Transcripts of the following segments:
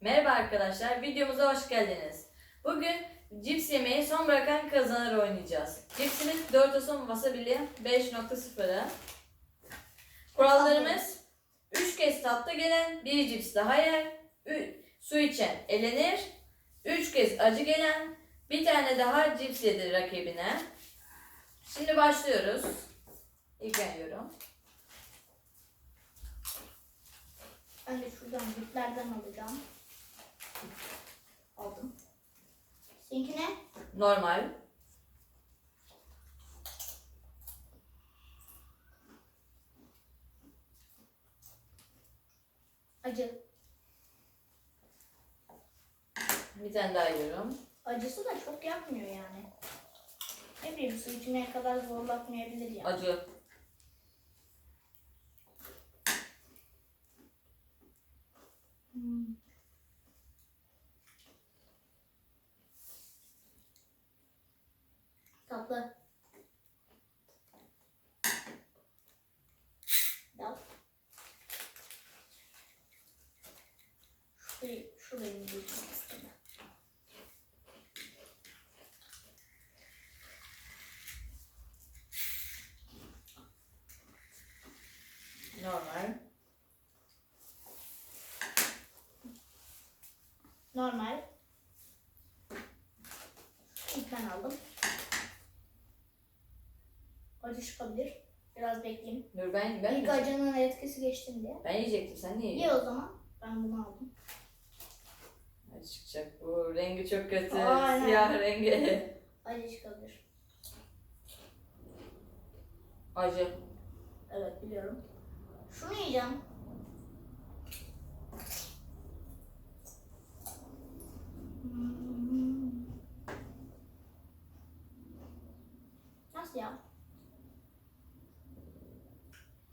Merhaba arkadaşlar, videomuza hoş geldiniz. Bugün cips yemeği son bırakan kazanır oynayacağız. Cipsimiz Doritos Wasabi'li 5.0'ı. Kurallarımız 3 kez tatlı gelen, 1 cips daha yer, ü- su içen elenir, 3 kez acı gelen, bir tane daha cips yedir rakibine. Şimdi başlıyoruz. İlk yiyorum. Ben de şuradan diplerden alacağım. Aldım. Seninki ne? Normal. Acı. Bir tane daha yiyorum. Acısı da çok yapmıyor yani. Ne bileyim su içmeye kadar zorlatmayabilir yani. Acı. Hmm. Tatlı. Dal. Şurayı, şurayı yiyeceğim istedim. Normal. Normal. İlk ben aldım. Acı çıkabilir. Biraz bekleyeyim. Dur ben ben İlk acının etkisi geçtim diye. Ben yiyecektim sen niye Ye yiyorsun? o zaman. Ben bunu aldım. Acı çıkacak. Bu rengi çok kötü. Aynen. Siyah rengi. Acı çıkabilir. Acı. Evet biliyorum. Şunu yiyeceğim. Hmm. Nasıl ya?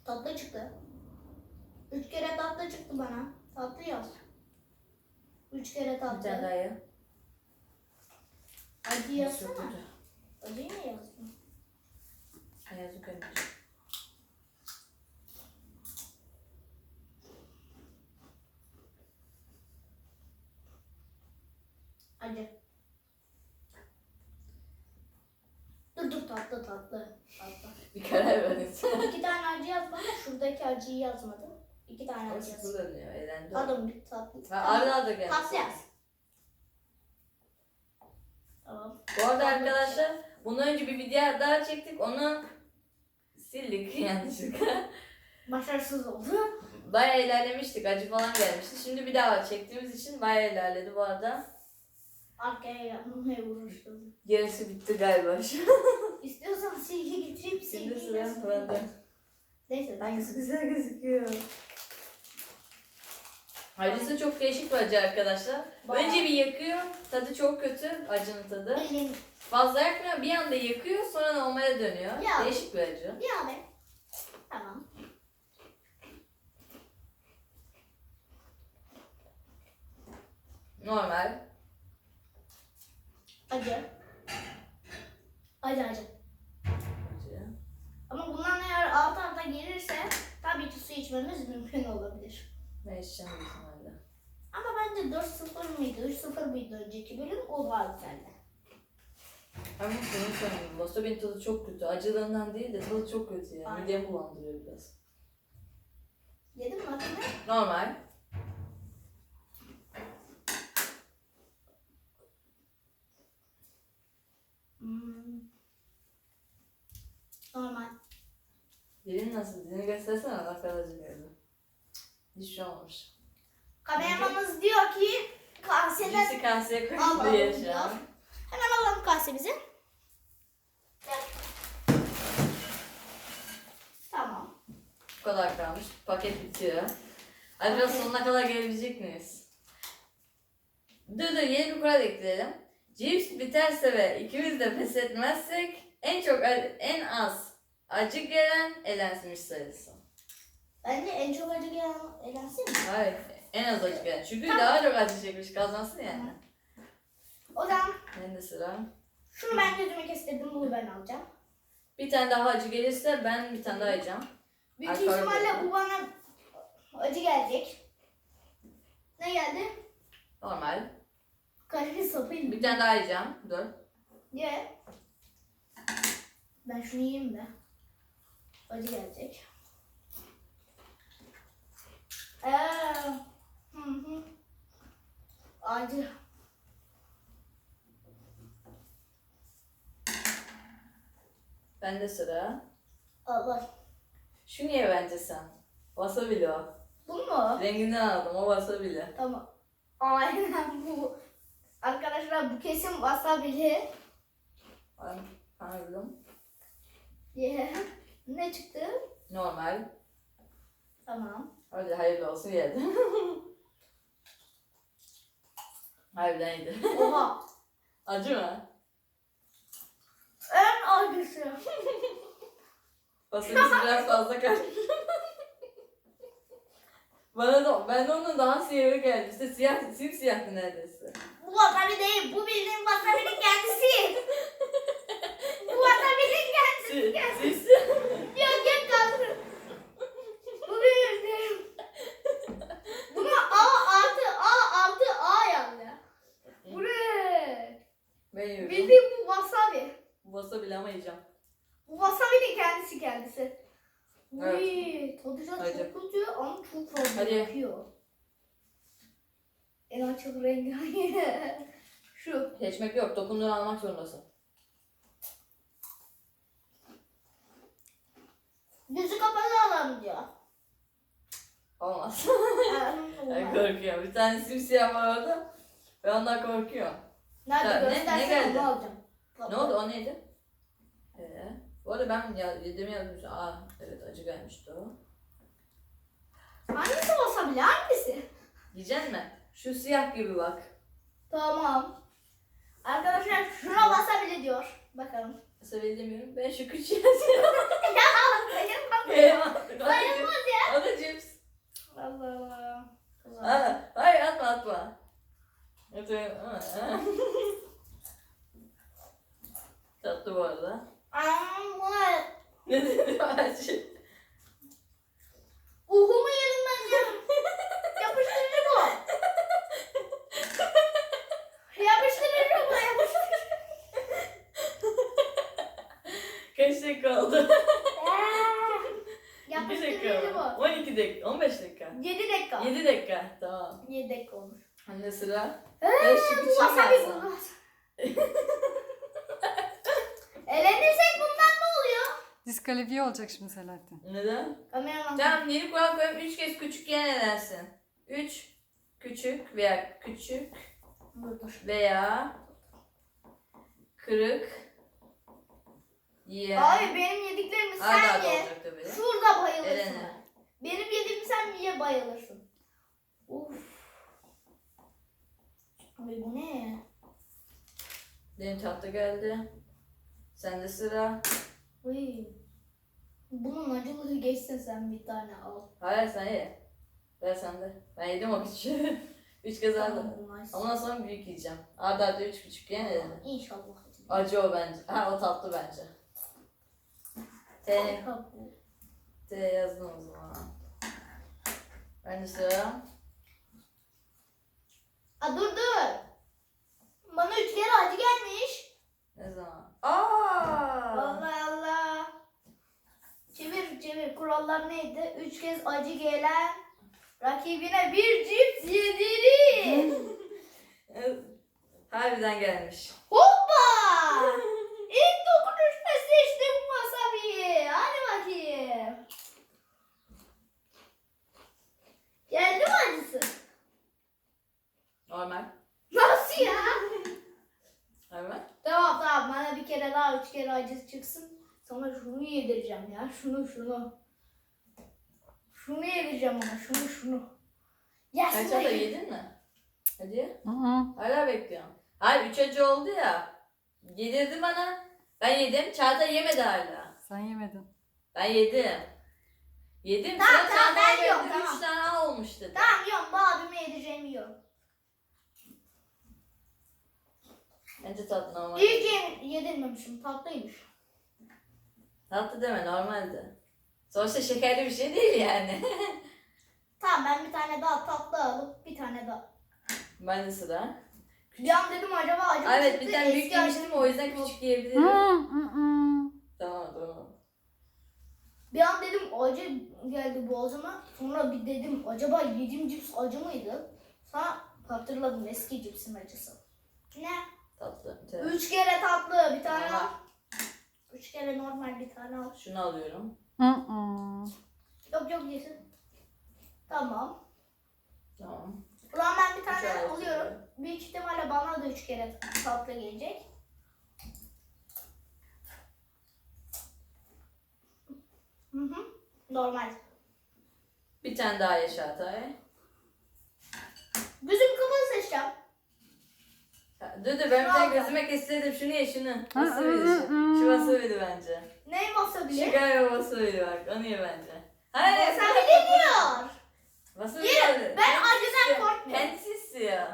Tatlı çıktı. Üç kere tatlı çıktı bana. Tatlı yaz. Üç kere Bir tatlı. daha ye. Acı yazsana. Acıyı ne yazdın? Ayazı kötü. Acı. Dur dur tatlı tatlı. Tatlı. Bir karar verin. İki tane acı yaz bana. Şuradaki acıyı yazmadım. İki tane acı yaz. sıfır dönüyor. Elendi. Aldım bir tatlı. Ha, arda arda geldi. Tatlı yaz. Tamam. Bu arada arkadaşlar bundan önce bir video daha çektik. Onu sildik yanlışlıkla. Başarısız oldu. Bayağı ilerlemiştik. Acı falan gelmişti. Şimdi bir daha çektiğimiz için bayağı ilerledi bu arada. Arkaya yapmamaya uğraştım. Yarısı bitti galiba. İstiyorsan silgi getireyim. Şimdi sıra bende. Neyse. Hangisi güzel gözüküyor? Acısı çok değişik bir acı arkadaşlar. Bayağı. Önce bir yakıyor. Tadı çok kötü. Acının tadı. Benim. Fazla yakmıyor. Bir anda yakıyor. Sonra normale dönüyor. Ya. Değişik bir acı. Ya be. Tamam. Normal. Acı. Acı acı. Acı. Ama bunlar eğer alt alta gelirse tabii ki su içmemiz mümkün olabilir. Ne içeceğim ihtimalle. Ama bence 4-0 mıydı, 3-0 mıydı önceki bölüm o daha güzeldi. Ama şunu söyleyeyim. Wasabi'nin tadı çok kötü. Acılığından değil de tadı çok kötü yani. Midemi bulandırıyor biraz. Yedin mi hatırlıyor Normal. Hmm. Normal. Dilin nasıl? Dilini göstersene. Kalıcı geldi. Hiç şey olmamış. Kameramanımız diyor ki kaseden Cipsi kaseye Al, koyun diye şu an. hemen alalım kasemizi. Tamam. Bu kadar kalmış. Paket bitiyor. Acaba Paket. sonuna kadar gelebilecek miyiz? Dur dur yeni bir kural ekleyelim. Cips biterse ve ikimiz de pes etmezsek en çok en az acı gelen elenmiş sayılsın. Bence en çok acı gelen elensin mi? Hayır. En az acı gelen. Çünkü Tamam. daha çok acı çekmiş kazansın yani. O zaman Benim de sıra. şunu ben gözüme kestirdim bunu ben alacağım. Bir tane daha acı gelirse ben bir tane daha yiyeceğim. Büyük Alkol ihtimalle bu bana acı gelecek. Ne geldi? Normal. Kalori sapıyım. Bir tane daha yiyeceğim. Dur. Ye. Ben şunu yiyeyim de. Acı gelecek. Ee, hı hı. Acı. Bende sıra. Allah. Şu niye bence sen? Wasabi'li o. Bu mu? Renginden aldım o wasabi'li. Tamam. Aynen bu. Arkadaşlar bu kesin wasabi'li. Ay, Pardon. Ye. Ne çıktı? Normal. Tamam. Hadi hayırlı olsun yedim. Harbiden iyiydi. Oha. Acı mı? en acısı. Wasabisi biraz fazla kaçmış. Bana da, ben de onun daha siyahı geldi. İşte siyah, simsiyahtı neredeyse. Bu wasabi değil. Bu bildiğin wasabi'nin kendisi. bu wasabi'nin kendisi. Si, simsiyah. Yok yok kalsın. Bu bildiğin. Buna A artı A artı A yazdı. Bu ne? Ben yiyorum. Bildiğin bu wasabi. Wasabi'li ama yiyeceğim. Bu wasabi'nin kendisi kendisi. Evet. Uy, tadı da Hadi. çok kötü ama çok fazla Hadi. yakıyor. En açık rengi. Şu. Seçmek yok. Dokunduğunu almak zorundasın. Gözü kapalı alamayacağım. Olmaz. Ben korkuyorum. Bir tane simsiyah var orada. Ben ondan korkuyorum. Nerede Ya, ne- ne göstersen geldi? onu alacağım. Ne oldu? O neydi? Ee, bu arada ben ya, yediğimi yazmışım. Aa evet acı gelmişti o. Hangisi wasabi? Hangisi? Yiyecek mi? Şu siyah gibi bak. Tamam. Arkadaşlar şuna wasabi diyor. Bakalım. Nasıl bilmiyorum. Ben şu küçüğü yazıyorum. ya sayılmaz. Sayılmaz ya. O da cips. Allah Allah. Allah. Ha, hayır atma atma. Ha. Tatlı bu arada. Ne dedi acı? Uhumu yedim ben ya. Yapıştırıcı bu. Yapıştırıcı bu. Yapıştırıcı. Kaç dakika oldu? İki Yapıştırıcı dakika. bu. 12 dakika. 15 dakika. 7 dakika. 7 dakika. Tamam. 7 dakika olmuş. Anne sıra. Eee bu küçüğü wasabi yazsam. bu. Elenirsek bundan ne oluyor? Diskalifiye olacak şimdi Selahattin. Neden? Kameraman. Tamam yeni kural koyup 3 kez küçük yiyen edersin. 3 küçük veya küçük veya kırık yiyen. Abi benim yediklerimi sen arda ye. olacak tabii. Şurada bayılırsın. Elene. Benim yediğimi sen ye bayılırsın. Uf. Abi bu ne? Benim tatlı geldi. Sende sıra. Uy. Bunun acılığı geçsin sen bir tane al. Hayır sen ye. Ver sende. Ben yedim o küçüğü. 3 kez. Tamam, nice. Ondan sonra büyük yiyeceğim. Arda arda 3 küçük yiyen ederim. İnşallah. Acı o bence. Ha o tatlı bence. T. T yazdım o zaman. Bende sıra. Aa, dur dur. Bana üç kere acı gelmiş. Ne zaman? Aa! Allah Allah. Çevir çevir. Kurallar neydi? Üç kez acı gelen rakibine bir cips yedirir. Harbiden gelmiş. Hoppa! İlk dokunuşta seçtim wasabi'yi. Hadi bakayım. Geldi mi acısı? Normal. Nasıl ya? Normal. Tamam tamam bana bir kere daha üç kere acısı çıksın. Sana şunu yedireceğim ya. Şunu şunu. Şunu yedireceğim ona. Şunu şunu. Yes Kaç hafta yedin mi? Hadi. Hı hı. Hala bekliyorum. Hayır 3 acı oldu ya. Yedirdi bana. Ben yedim. Çağatay yemedi hala. Sen yemedin. Ben yedim. Yedim. Tamam, Sıra tamam, ben yiyorum, verdi, tamam. Üç tane olmuş dedi. Tamam yiyorum. Bu abime yedireceğimi yiyorum. Bence tatlı normal. İlk yedirmemişim. Tatlıymış. Tatlı deme normaldi. Sonuçta şekerli bir şey değil yani. Tamam ben bir tane daha tatlı alıp bir tane daha. Ben de sıra. Bir an dedim acaba acı mı Evet bir tane büyük yemiştim o yüzden küçük yiyebilirim. Tamam tamam. Bir an dedim acı geldi boğazıma. Sonra bir dedim acaba yediğim cips acı mıydı? Sonra hatırladım eski cipsin acısı. Ne? Tatlı. Bir tane. Üç kere tatlı bir tane. Tamam. Üç kere normal bir tane al. Şunu alıyorum. Hı, hı. Yok yok yesin. Tamam. Tamam. Ulan ben bir tane alıyorum. alıyorum. Büyük ihtimalle bana da üç kere tatlı gelecek. Hı hı. Normal. Bir tane daha yaşa Atay. Gözüm kapalı seçeceğim. Dur ben bir tane gözüme kestirdim. Şunu ye şunu. Wasabi hı, şu. wasabi bence. Ne wasabi? Şu galiba wasabi bak. Onu ye bence. Hayır. Wasabi diyor. Wasabi Yerim. geldi. Ben acıdan korkmuyorum. Kendisi istiyor.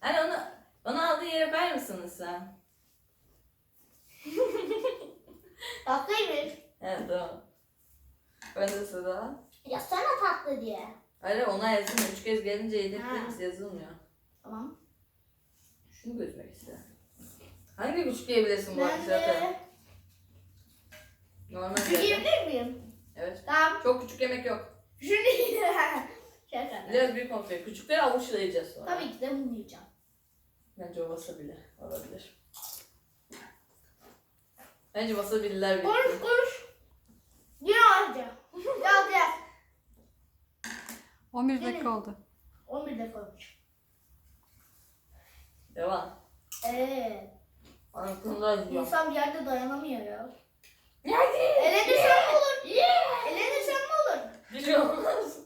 Hani onu, onu aldığı yere koyar mısınız sen? Tatlıymış. Evet tamam. Ben de sıra. Yazsana tatlı diye. Hayır ona yazılmıyor. Üç kez gelince yedirtmemiz yazılmıyor. Tamam. Şunu gözmek ister. Hangi küçük diyebilirsin bu Ben de Normal zaten. yiyebilir miyim? Evet. Tamam. Çok küçük yemek yok. Şunu. Şaka. Biraz büyük kontrol. Küçükleri avuçlayacağız sonra. Tabii ki de bunu yiyeceğim. Bence o wasabi'li olabilir. Bence wasabi'liler Konuş bitti. konuş. Yine harca. Yaz yaz. 11 Gelin. dakika oldu. 11 de koymuş. Devam. Eee. Anlatımda izliyorum. İnsan bir yerde dayanamıyor ya. Hadi. Elenirsen mi olur? Elenirsen mi olur? Olmaz.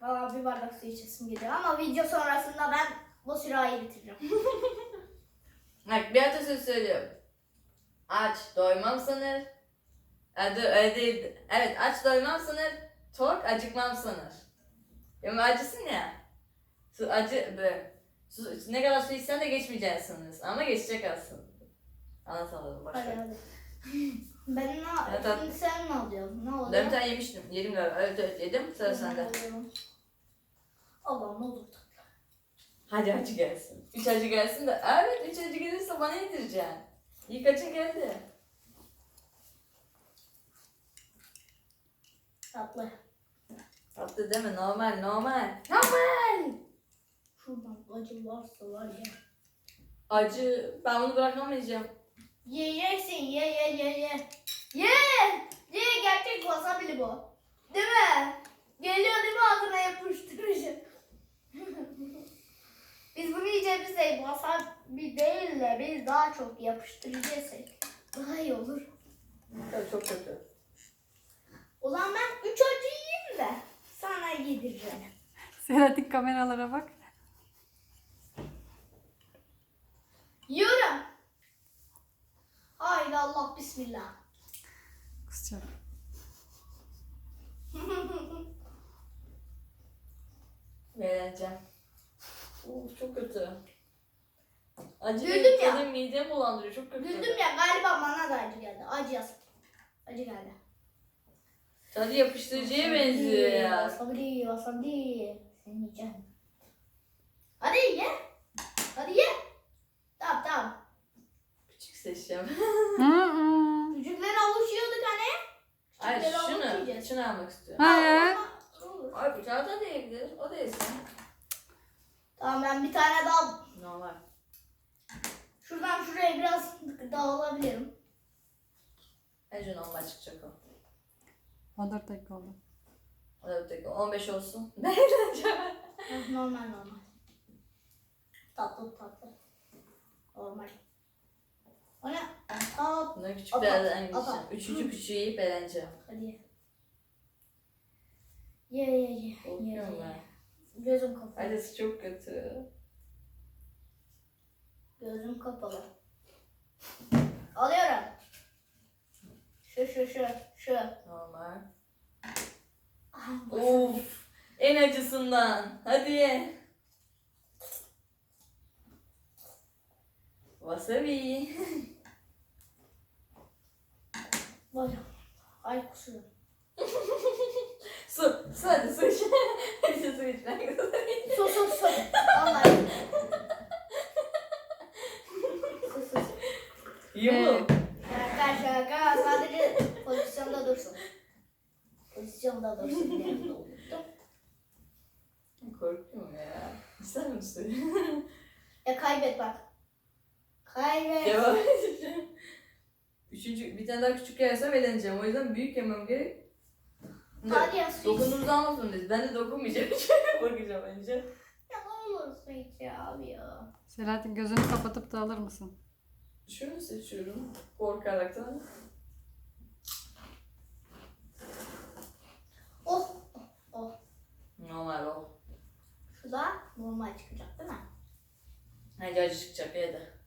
Valla bir bardak su içesim geliyor ama video sonrasında ben bu sürahiyi bitireceğim. Bak bir atasözü söylüyorum. Aç doymam sanır. Dur, öyle değil. Evet aç doymam sanır. Tok acıkmam sanır. Yani acısın ya. Su acı böyle. Su, ne kadar su içsen de geçmeyeceksin sanırız. Ama geçecek aslında. Anlatamadım başka. hadi. Ben ne Evet. Şimdi sen ne alıyorsun? Ne Ben bir oluyor? tane yemiştim. Yedim galiba. Evet evet yedim. Sıra sende. Allah ne olur. Hadi acı gelsin. Üç acı gelsin de. Evet üç acı gelirse bana yedireceksin. İlk acı geldi. Tatlı. Tatlı deme normal normal. Normal. Şuradan acı varsa var ya. Acı. Ben bunu bırakamayacağım. Yiyeceksin ye ye ye ye. Ye! Ye gerçek wasabi bu. Değil mi? Geliyor değil mi ağzına yapıştırıcı? biz bunu yiyeceğimizde wasabi değil de biz daha çok yapıştırıcı yesek daha iyi olur. Evet, çok kötü. O zaman ben üç acı yiyeyim de sana yedireceğim. Selahattin kameralara bak. Yiyorum. Haydi Allah bismillah. Kusacağım. Vereceğim. Uf çok kötü. Acı Güldüm ya. Benim midem bulandırıyor. Çok kötü. Güldüm ya galiba bana da acı geldi. Acı yaz. Acı geldi. Tadı yapıştırıcıya benziyor ya. Wasabi, wasabi. Sen yiyeceksin. Hadi ye. Hadi ye. Seçeceğim. Küçükleri alışıyorduk hani. Hayır Küçükleri şunu. Şunu almak istiyorum. Hayır. Olur. Ay bıçağı da değebilir. O da yesin. Tamam ben bir tane daha Normal. şuradan şuraya biraz dağılabilirim. Bence normal çıkacak o. 14 dakika oldu. O da bir dakika. 15 olsun. Ne? Heh, normal normal. Tatlı tatlı. Normal. O ne? Hop. Bunları Ata, küçüklerden ata. gideceğim. Üçüncü küçüğü yiyip eğleneceğim. Hadi ye. Ye ye ye. ye, Korkuyorum ye. ben. Gözüm kapalı. Acısı çok kötü. Gözüm kapalı. Alıyorum. Şu şu şu şu. Normal. Ah, Of. En acısından. Hadi ye. Wasabi. Vay. Ay kusuyorum. Su, su hadi su iç. Hepsi su iç. Ben Sus sus sus. Vallahi. sus sus. Yumul. Şaka şaka. Sadece pozisyonda dursun. Pozisyonda dursun. diye unuttum. Korkuyorum ya. İster misin? Ya kaybet bak. Kaybet. Devam edeceğim. Üçüncü, bir tane daha küçük yersem eğleneceğim. O yüzden büyük yemem gerek. Hadi ya su iç. Dokunduğumuzu almasın biz. Ben de dokunmayacağım. Bakacağım önce. Ya olur su iç ya abi ya. Selahattin gözünü kapatıp da alır mısın? Şunu seçiyorum. Korkaraktan. Oh. Oh. Normal o. Şu da normal çıkacak değil mi? Hadi acı çıkacak hadi. Bitirin.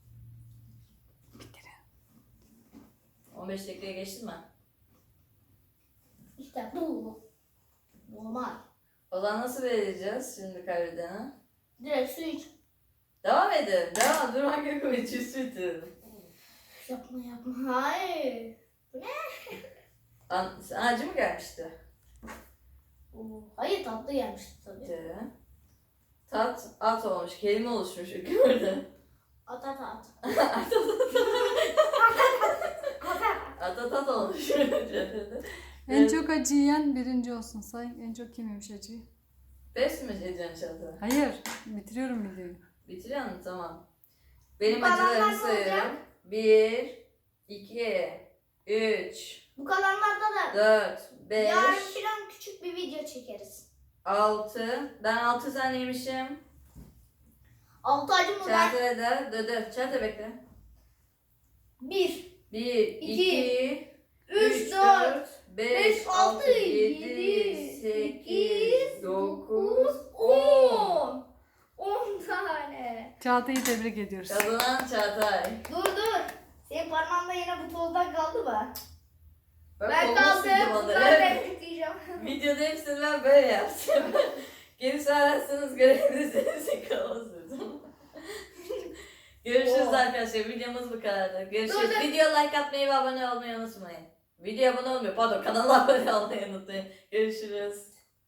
15 dakikaya geçti mi? İşte bu. Normal. O zaman nasıl vereceğiz şimdi kaybedene? Direkt su iç. Devam edin. Devam. Durmak yok. Üç bitir. Yapma yapma. Hayır. An sen acı mı gelmişti? Oo. Hayır tatlı gelmişti tabii. Bitti. Tat, at olmuş. Kelime oluşmuş gördün. At at at. at at at at olmuş. En Evet. çok acı yiyen birinci olsun. Say en çok kim yemiş acıyı? Beş mi edeceksin çatı? Hayır. Bitiriyorum videoyu. Bitiriyor musun? Tamam. Benim Bu kalanlar acılarımı sayıyorum. Bir, iki, üç, Bu kalanlarda da dört, beş, yarın falan küçük bir video çekeriz. altı. Ben altı tane yemişim. Altı acı mı var? Da, dur dur. Çağatay bekle. Bir, Bir, İki, iki, üç, dört, beş, beş, altı, altı, yedi, yedi, sekiz, sekiz, dokuz, on. On tane. Çağatay'ı tebrik ediyoruz. Kazanan Çağatay. Dur dur. Senin parmağında yine bu tozdan kaldı mı? Ben, Ben kaldım. Ben de. Videoda hepsini ben böyle yaptım. Gerisi ararsanız görebilirsiniz. Görüşürüz Oo. arkadaşlar. Videomuz bu kadardı. Görüşürüz. Dur, dur. Video like atmayı ve abone olmayı unutmayın. Video abone olmuyor. Pardon kanala abone olmayı unutmayın. Görüşürüz.